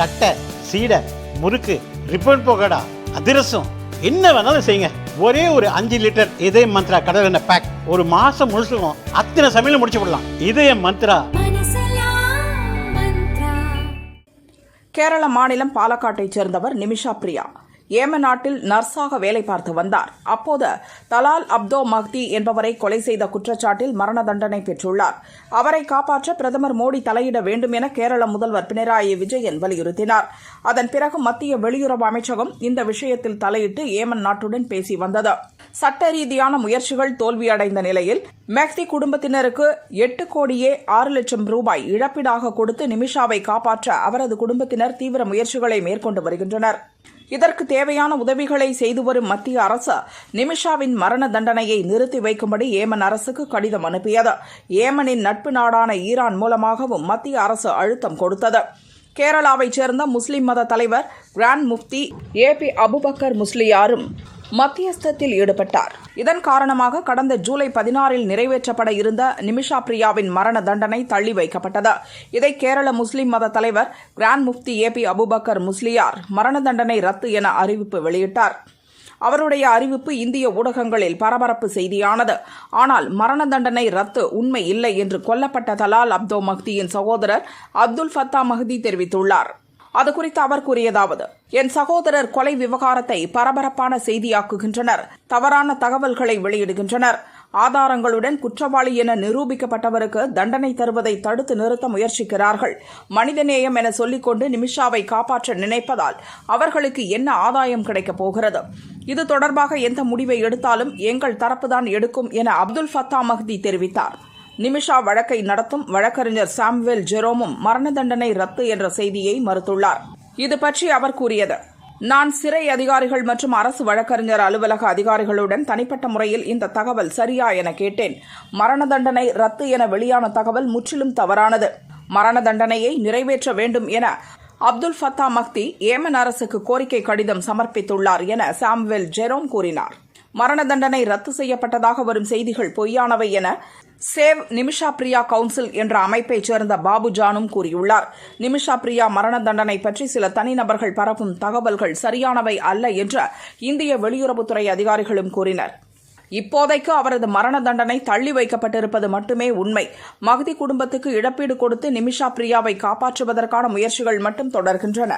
தட்டை சீடை முறுக்கு ரிப்பன் போகடா அதிரசம் என்ன வேணாலும் செய்யுங்க. ஒரே ஒரு அஞ்சு லிட்டர் இதய மந்த்ரா கடல் எண்ணெய் பேக் ஒரு மாசம் முழுசுக்கும் அத்தனை சமையல் முடிச்சு விடலாம். இதய மந்த்ரா. கேரள மாநிலம் பாலக்காட்டைச் சேர்ந்தவர் நிமிஷா பிரியா. ஏமன் நாட்டில் நர்ஸாக வேலை பார்த்து வந்தார். அப்போது தலால் அப்தோ மஹ்தி என்பவரை கொலை செய்த குற்றச்சாட்டில் மரண தண்டனை பெற்றுள்ளார். அவரை காப்பாற்ற பிரதமர் மோடி தலையிட வேண்டும் என கேரள முதல்வர் பினராயி விஜயன் வலியுறுத்தினார். அதன் பிறகு மத்திய வெளியுறவு அமைச்சகம் இந்த விஷயத்தில் தலையிட்டு ஏமன் நாட்டுடன் பேசி வந்தது. சட்ட ரீதியான முயற்சிகள் தோல்வியடைந்த நிலையில் மெஹ்தி குடும்பத்தினருக்கு எட்டு கோடியே ஆறு லட்சம் ரூபாய் இழப்பீடாக கொடுத்து நிமிஷாவை காப்பாற்ற அவரது குடும்பத்தினர் தீவிர முயற்சிகளை மேற்கொண்டு வருகின்றனர். இதற்கு தேவையான உதவிகளை செய்து வரும் மத்திய அரசு நிமிஷாவின் மரண தண்டனையை நிறுத்தி வைக்கும்படி ஏமன் அரசுக்கு கடிதம் அனுப்பியது. ஏமனின் நட்பு நாடான ஈரான் மூலமாகவும் மத்திய அரசு அழுத்தம் கொடுத்தது. கேரளாவைச் சேர்ந்த முஸ்லிம் மத தலைவர் grand mufti A P Abubakker முஸ்லியாரும் மத்தியஸ்தத்தில் ஈடுபட்டார். இதன் காரணமாக கடந்த ஜூலை பதினாறில் நிறைவேற்றப்பட இருந்த நிமிஷா பிரியாவின் மரண தண்டனை தள்ளி வைக்கப்பட்டது. இதை கேரள முஸ்லிம் மத தலைவர் grand mufti A P Abubakker Musliyar மரண தண்டனை ரத்து என அறிவிப்பு வெளியிட்டார். அவருடைய அறிவிப்பு இந்திய ஊடகங்களில் பரபரப்பு செய்தியானது. ஆனால் மரண தண்டனை ரத்து உண்மை இல்லை என்று கொல்லப்பட்ட தலால் அப்தோ மஹ்தியின் சகோதரர் அப்துல் ஃபத்தா மஹ்தி தெரிவித்துள்ளார். அது குறித்து அவர் கூறியதாவது என் சகோதரர் கொலை விவகாரத்தை பரபரப்பான செய்தியாக்குகின்றனர். தவறான தகவல்களை வெளியிடுகின்றனர். ஆதாரங்களுடன் குற்றவாளி என நிரூபிக்கப்பட்டவருக்கு தண்டனை தருவதை தடுத்து நிறுத்த முயற்சிக்கிறார்கள். மனிதநேயம் என சொல்லிக்கொண்டு நிமிஷாவை காப்பாற்ற நினைப்பதால் அவர்களுக்கு என்ன ஆதாயம் கிடைக்கப் போகிறது? இது தொடர்பாக எந்த முடிவை எடுத்தாலும் எங்கள் தரப்புதான் எடுக்கும் என அப்துல் ஃபத்தா மஹ்தி தெரிவித்தார். நிமிஷா வழக்கை நடத்தும் வழக்கறிஞர் சாம்வெல் ஜெரோமும் மரண தண்டனை ரத்து என்ற செய்தியை மறுத்துள்ளார். இது பற்றி அவர் கூறியது நான் சிறை அதிகாரிகள் மற்றும் அரசு வழக்கறிஞர் அலுவலக அதிகாரிகளுடன் தனிப்பட்ட முறையில் இந்த தகவல் சரியா என கேட்டேன். மரண தண்டனை ரத்து என வெளியான தகவல் முற்றிலும் தவறானது. மரண தண்டனையை நிறைவேற்ற வேண்டும் என அப்துல் ஃபத்தா மக்தி ஏமன் அரசுக்கு கோரிக்கை கடிதம் சமர்ப்பித்துள்ளார் என சாம்வெல் ஜெரோம் கூறினார். மரண தண்டனை ரத்து செய்யப்பட்டதாக வரும் செய்திகள் பொய்யானவை என சேவ் நிமிஷா பிரியா கவுன்சில் என்ற அமைப்பைச் சேர்ந்த பாபு ஜானும் கூறியுள்ளார். நிமிஷா பிரியா மரண தண்டனை பற்றி சில தனிநபர்கள் பரப்பும் தகவல்கள் சரியானவை அல்ல என்று இந்திய வெளியுறவுத்துறை அதிகாரிகளும் கூறினர். இப்போதைக்கு அவரது மரண தண்டனை தள்ளி வைக்கப்பட்டிருப்பது மட்டுமே உண்மை. மகதி குடும்பத்துக்கு இழப்பீடு கொடுத்து நிமிஷா பிரியாவை காப்பாற்றுவதற்கான முயற்சிகள் மட்டும் தொடர்கின்றன.